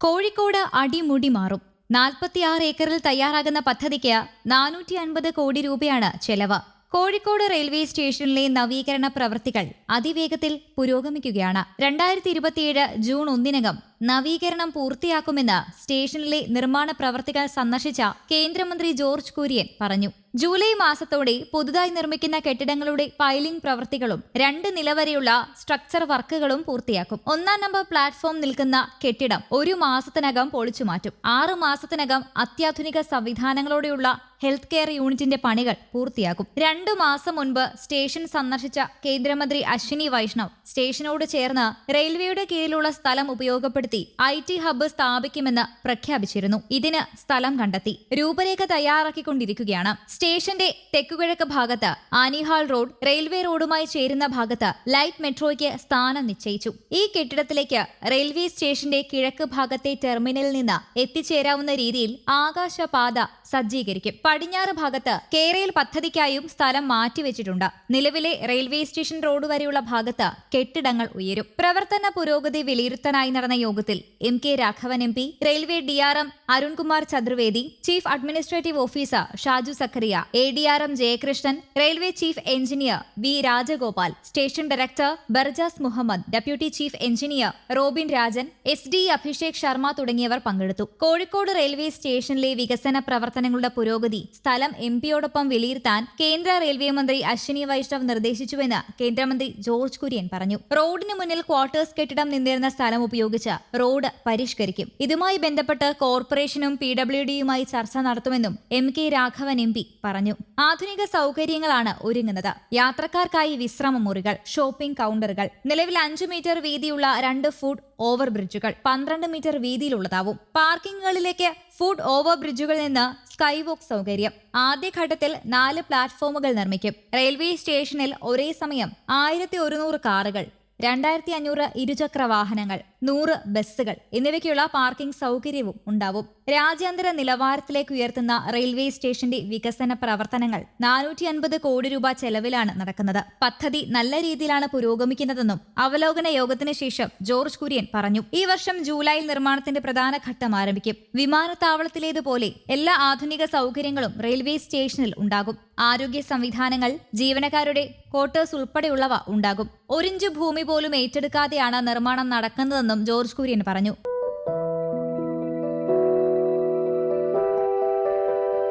കോഴിക്കോട് അടിമുടി മാറും. നാൽപ്പത്തിയാറ് ഏക്കറിൽ തയ്യാറാകുന്ന പദ്ധതിക്ക് നാനൂറ്റി അൻപത് കോടി രൂപയാണ് ചെലവ്. കോഴിക്കോട് റെയിൽവേ സ്റ്റേഷനിലെ നവീകരണ പ്രവൃത്തികൾ അതിവേഗത്തിൽ പുരോഗമിക്കുകയാണ്. രണ്ടായിരത്തി ഇരുപത്തിയേഴ് ജൂൺ ഒന്നിനകം നവീകരണം പൂർത്തിയാക്കുമെന്ന് സ്റ്റേഷനിലെ നിർമ്മാണ പ്രവൃത്തികൾ സന്ദർശിച്ച കേന്ദ്രമന്ത്രി ജോർജ് കുര്യൻ പറഞ്ഞു. ജൂലൈ മാസത്തോടെ പുതുതായി നിർമ്മിക്കുന്ന കെട്ടിടങ്ങളുടെ പൈലിംഗ് പ്രവൃത്തികളും രണ്ട് നിലവരെയുള്ള സ്ട്രക്ചർ വർക്കുകളും പൂർത്തിയാക്കും. ഒന്നാം നമ്പർ പ്ലാറ്റ്ഫോം നിൽക്കുന്ന കെട്ടിടം ഒരു മാസത്തിനകം പൊളിച്ചു മാറ്റും ആറ് മാസത്തിനകം അത്യാധുനിക സംവിധാനങ്ങളോടെയുള്ള ഹെൽത്ത് കെയർ യൂണിറ്റിന്റെ പണികൾ പൂർത്തിയാക്കും. രണ്ടു മാസം മുൻപ് സ്റ്റേഷൻ സന്ദർശിച്ച കേന്ദ്രമന്ത്രി അശ്വിനി വൈഷ്ണവ് സ്റ്റേഷനോട് ചേർന്ന് റെയിൽവേയുടെ കീഴിലുള്ള സ്ഥലം ഉപയോഗപ്പെടുത്തി ഐ ടി ഹബ്ബ് സ്ഥാപിക്കുമെന്ന് പ്രഖ്യാപിച്ചിരുന്നു. ഇതിന് സ്ഥലം കണ്ടെത്തി. രൂപരേഖ തയ്യാറാക്കിക്കൊണ്ടിരിക്കുകയാണ്. സ്റ്റേഷന്റെ തെക്കുകിഴക്ക് ഭാഗത്ത് ആനിഹാൾ റോഡ് റെയിൽവേ റോഡുമായി ചേരുന്ന ഭാഗത്ത് ലൈറ്റ് മെട്രോയ്ക്ക് സ്ഥാനം നിശ്ചയിച്ചു. ഈ കെട്ടിടത്തിലേക്ക് റെയിൽവേ സ്റ്റേഷന്റെ കിഴക്ക് ഭാഗത്തെ ടെർമിനലിൽ നിന്ന് എത്തിച്ചേരാവുന്ന രീതിയിൽ ആകാശപാത സജ്ജീകരിക്കും. പടിഞ്ഞാറ് ഭാഗത്ത് കേരയിൽ പദ്ധതിക്കായും സ്ഥലം മാറ്റിവെച്ചിട്ടുണ്ട്. നിലവിലെ റെയിൽവേ സ്റ്റേഷൻ റോഡ് വരെയുള്ള ഭാഗത്ത് കെട്ടിടങ്ങൾ ഉയരും. പ്രവർത്തന പുരോഗതി വിലയിരുത്താനായി നടന്ന യോഗത്തിൽ M K Raghavan M P railway D R M Arunkumar Chaturvedi chief administrative officer Shaju Zachariah A D R M Jayakrishnan railway chief engineer V Rajagopal station director Barjas Muhammad deputy chief engineer Robin Rajan S D Abhishek Sharma തുടങ്ങിയവർ പങ്കെടുത്തു. Kozhikode railway സ്റ്റേഷനിലെ വികസന പ്രവർത്തനങ്ങളുടെ പുരോഗതി സ്ഥലം M പിയോടൊപ്പം വിലയിരുത്താൻ കേന്ദ്ര railway മന്ത്രി അശ്വിനി വൈഷ്ണവ് നിർദ്ദേശിച്ചുവെന്ന് കേന്ദ്രമന്ത്രി ജോർജ് കുര്യൻ പറഞ്ഞു. റോഡിന് മുന്നിൽ ക്വാർട്ടേഴ്സ് കെട്ടിടം നിന്നിരുന്ന സ്ഥലം ഉപയോഗിച്ച് റോഡ് പരിഷ്കരിക്കും. ഇതുമായി ബന്ധപ്പെട്ട് കോർപ്പറേഷനും പി ഡബ്ല്യു ഡിയുമായി ചർച്ച നടത്തുമെന്നും M K Raghavan M P പറഞ്ഞു. ആധുനിക സൗകര്യങ്ങളാണ് ഒരുങ്ങുന്നത്. യാത്രക്കാർക്കായി വിശ്രമ മുറികൾ ഷോപ്പിംഗ് കൗണ്ടറുകൾ നിലവിൽ അഞ്ചു മീറ്റർ വീതിയുള്ള രണ്ട് ഫുഡ് ഓവർ ബ്രിഡ്ജുകൾ പന്ത്രണ്ട് മീറ്റർ വീതിയിലുള്ളതാവും. പാർക്കിംഗുകളിലേക്ക് ഫുഡ് ഓവർ ബ്രിഡ്ജുകളിൽ നിന്ന് സ്കൈ വോക്ക് സൗകര്യം. ആദ്യഘട്ടത്തിൽ നാല് പ്ലാറ്റ്ഫോമുകൾ നിർമ്മിക്കും. റെയിൽവേ സ്റ്റേഷനിൽ ഒരേ സമയം ആയിരത്തി ഒരുന്നൂറ് കാറുകൾ രണ്ടായിരത്തി അഞ്ഞൂറ് ഇരുചക്ര വാഹനങ്ങൾ നൂറ് ബസ്സുകൾ എന്നിവയ്ക്കുള്ള പാർക്കിംഗ് സൗകര്യവും ഉണ്ടാവും. രാജ്യാന്തര നിലവാരത്തിലേക്ക് ഉയർത്തുന്ന റെയിൽവേ സ്റ്റേഷന്റെ വികസന പ്രവർത്തനങ്ങൾ നാനൂറ്റി അൻപത് കോടി രൂപ ചെലവിലാണ് നടക്കുന്നത്. പദ്ധതി നല്ല രീതിയിലാണ് പുരോഗമിക്കുന്നതെന്നും അവലോകന യോഗത്തിന് ശേഷം ജോർജ് കുര്യൻ പറഞ്ഞു. ഈ വർഷം ജൂലൈയിൽ നിർമ്മാണത്തിന്റെ പ്രധാന ഘട്ടം ആരംഭിക്കും. വിമാനത്താവളത്തിലേതുപോലെ എല്ലാ ആധുനിക സൗകര്യങ്ങളും റെയിൽവേ സ്റ്റേഷനിൽ ഉണ്ടാകും. ആരോഗ്യ സംവിധാനങ്ങൾ ജീവനക്കാരുടെ ക്വാർട്ടേഴ്സ് ഉൾപ്പെടെയുള്ളവ ഉണ്ടാകും. ഒരിഞ്ച് ഭൂമി പോലും ഏറ്റെടുക്കാതെയാണ് നിർമ്മാണം നടക്കുന്നതെന്നും ജോർജ് കുര്യൻ പറഞ്ഞു.